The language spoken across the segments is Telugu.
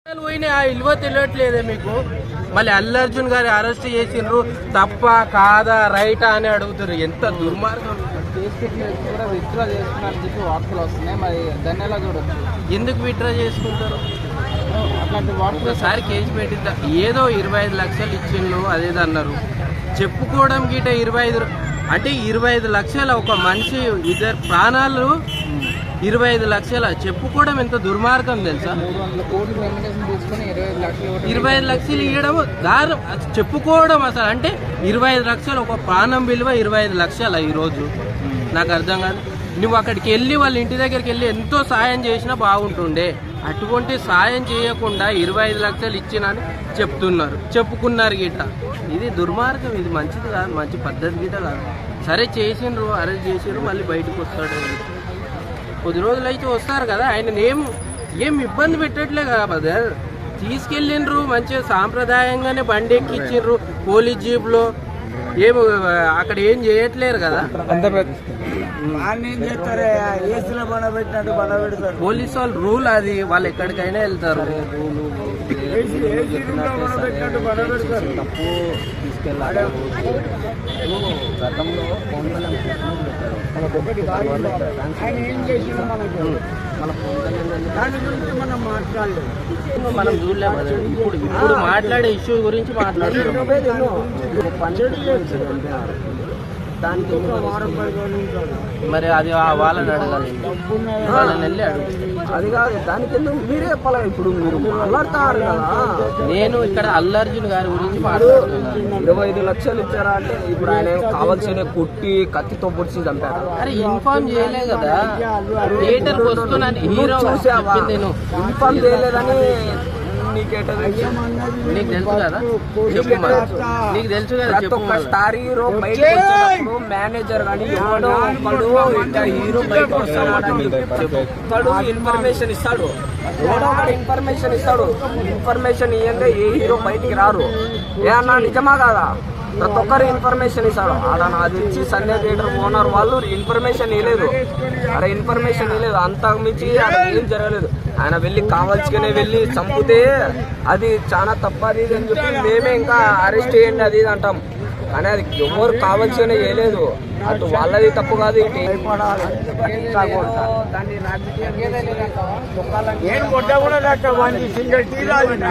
ఎన్నిసార్లు పోయినా ఆ ఇల్వ తెలియట్లేదే మీకు? మళ్ళీ అల్లు అర్జున్ గారి అరెస్ట్ చేసిండ్రు తప్ప కాదా రైటా అని అడుగుతారు ఎంత దుర్మార్గం. కూడా విత్డ్రా చేస్తున్నారని చెప్పి వార్తలు వస్తున్నాయి. మరి దాన్ని ఎలా చూడొచ్చు? ఎందుకు విత్డ్రా చేసుకుంటారు? అట్లాంటి వార్తలు ఒకసారి కేసు పెట్టిద్దా ఏదో ఇరవై ఐదు లక్షలు ఇచ్చిండ్రు అదేదో అన్నారు. చెప్పుకోవడం గిట ఇరవై ఐదు అంటే ఇరవై ఐదు లక్షల ఒక మనిషి ఇద్దరు ప్రాణాలు ఇరవై ఐదు లక్షల చెప్పుకోవడం ఎంత దుర్మార్గం తెలుసా? ఇరవై ఐదు లక్షలు ఇవ్వడం దారు చెప్పుకోవడం అసలు అంటే ఇరవై ఐదు లక్షలు ఒక ప్రాణం విలువ ఇరవై ఐదు లక్షల ఈరోజు. నాకు అర్థం కాదు. నువ్వు అక్కడికి వెళ్ళి వాళ్ళ ఇంటి దగ్గరికి వెళ్ళి ఎంతో సాయం చేసినా బాగుంటుండే. అటువంటి సాయం చేయకుండా ఇరవై ఐదు లక్షలు ఇచ్చినని చెప్తున్నారు. చెప్పుకున్నారు గిట్ట. ఇది దుర్మార్గం. ఇది మంచిది కాదు. మంచి పద్ధతి గిట్ట కాదు. సరే చేసిండ్రు అరెస్ట్ చేసిండ్రు మళ్ళీ బయటకు వస్తాడు. కొద్ది రోజులు అయితే వస్తారు కదా. ఆయన ఏం ఏం ఇబ్బంది పెట్టట్లే కదా బ్రదర్. తీసుకెళ్ళిండ్రు మంచిగా సాంప్రదాయంగానే బండి ఎక్కించిండ్రు పోలీస్ జీప్లో. ఏం అక్కడ ఏం చేయట్లేరు కదా. పోలీస్ వాళ్ళు రూల్ అది. వాళ్ళు ఎక్కడికైనా వెళ్తారు. తప్పు తీసుకెళ్ళాలి గతంలో మనం మాట్లాడలేదు ఇప్పుడు ఇప్పుడు మాట్లాడే ఇష్యూ గురించి మాట్లాడుతున్నాం. దానికి మరి అది ఆ వాళ్ళని అడగాలి. వాళ్ళని వెళ్ళి అది కాదు దానికి మీరే చెప్పాలి ఇప్పుడు మీరు మాట్లాడతారు కదా. నేను ఇక్కడ అల్లర్జున్ గారి గురించి మాట్లాడుతున్నాను. ఇరవై ఐదు లక్షలు ఇచ్చారా అంటే ఇప్పుడు ఆయన కావాల్సిన కొట్టి కత్తితో పొడిచి చంపారు. అరే ఇన్ఫార్మ్ చేయలే కదా. థియేటర్కి వస్తున్నాను. హీరో చూసావా? నేను. ఇన్ఫార్మ్ చేయలేదని. నీకు తెలుసు? కదా? చెప్పు మరి. నీకు తెలుసు కదా? ప్రతి చెప్పు ఒక్క మరి. స్టార్ హీరో బయటకు వచ్చినప్పుడు మేనేజర్ కానీ ఎవడో ఒకడు ఇంకా హీరో బయటకు వస్తున్నాడని ఒకడు ఇన్ఫర్మేషన్ ఇస్తాడు. ఎవడో ఒకడు ఇన్ఫర్మేషన్ ఇస్తాడు. ఇన్ఫర్మేషన్ ఇయ్యందే ఏ హీరో బయటికి రారు. ఏ అన్నా నిజమా కాదా? ప్రతి ఒక్కరు ఇన్ఫర్మేషన్ ఇస్తాడు అలా నాది ఇచ్చి సండే థియేటర్ ఓనర్ వాళ్ళు ఇన్ఫర్మేషన్ ఇవ్వలేదు అరే ఇన్ఫర్మేషన్ ఇవ్వలేదు అంతకు మించి అక్కడ ఏం జరగలేదు. ఆయన వెళ్ళి కావాల్సుకునే వెళ్ళి చంపితే అది చాలా తప్పది అని చెప్పి మేమే ఇంకా అరెస్ట్ చేయండి అది ఇది అంటాం. కానీ అది ఎవరు కావాల్సిన చేయలేదు అటు వాళ్ళది తప్పు కాదు ఏం కొట్ట కూడా లెక్క వాడిని సింగల్ టీ తాగిన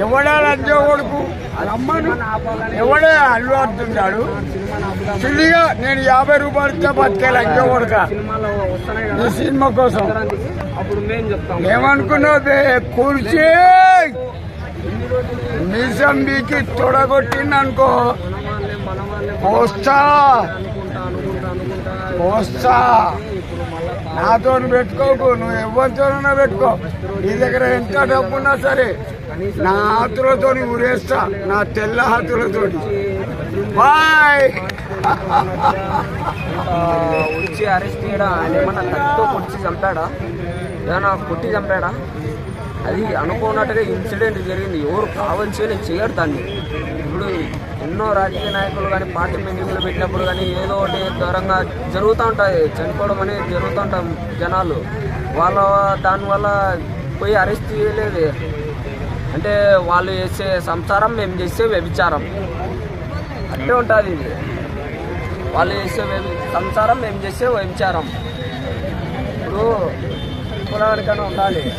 ఎవడా లంచో కొడుకు? రమ్మను. ఎవడే అల్లు అర్జున్నాడు చిల్లిగా నేను యాభై రూపాయలు ఇచ్చా బతికే లంచో కొడుక. ఈ సినిమా కోసం. ఏమనుకున్నావు? కూర్చి నిజం బీకి తొడగొట్టిందనుకో. పోస్తా. పోస్తా. నాతో పెట్టుకోకు నువ్వు ఎవరితోనైనా పెట్టుకో. నీ దగ్గర ఎంత డబ్బున్నా సరే నా హాతులతో ఉరేస్తా నా తెల్ల హాతులతో బాయ్. వచ్చి అరెస్ట్ చేయడా? ఆయన ఏమన్నా కత్తితో పొడిచి చంపాడా? ఏమన్నా కొట్టి చంపాడా? అది అనుకున్నట్టుగా ఇన్సిడెంట్ జరిగింది. ఎవరు కావాల్సి చేయడు దాన్ని. ఇప్పుడు ఎన్నో రాజకీయ నాయకులు కానీ పార్టీ మీటింగ్లు పెట్టినప్పుడు కానీ ఏదో ఒకటి దూరంగా జరుగుతూ ఉంటాయి. చనిపోవడం అనేది జరుగుతూ ఉంటాం జనాలు. వాళ్ళ దానివల్ల పోయి అరెస్ట్ చేయలేదు. అంటే వాళ్ళు చేసే సంసారం మేము చేసే వ్యభిచారం. అంటే ఉంటుంది. ఇది వాళ్ళు చేసే వ్యభి- సంసారం మేము చేసే వ్యభిచారం. ఇప్పుడు కులానికైనా ఉండాలి.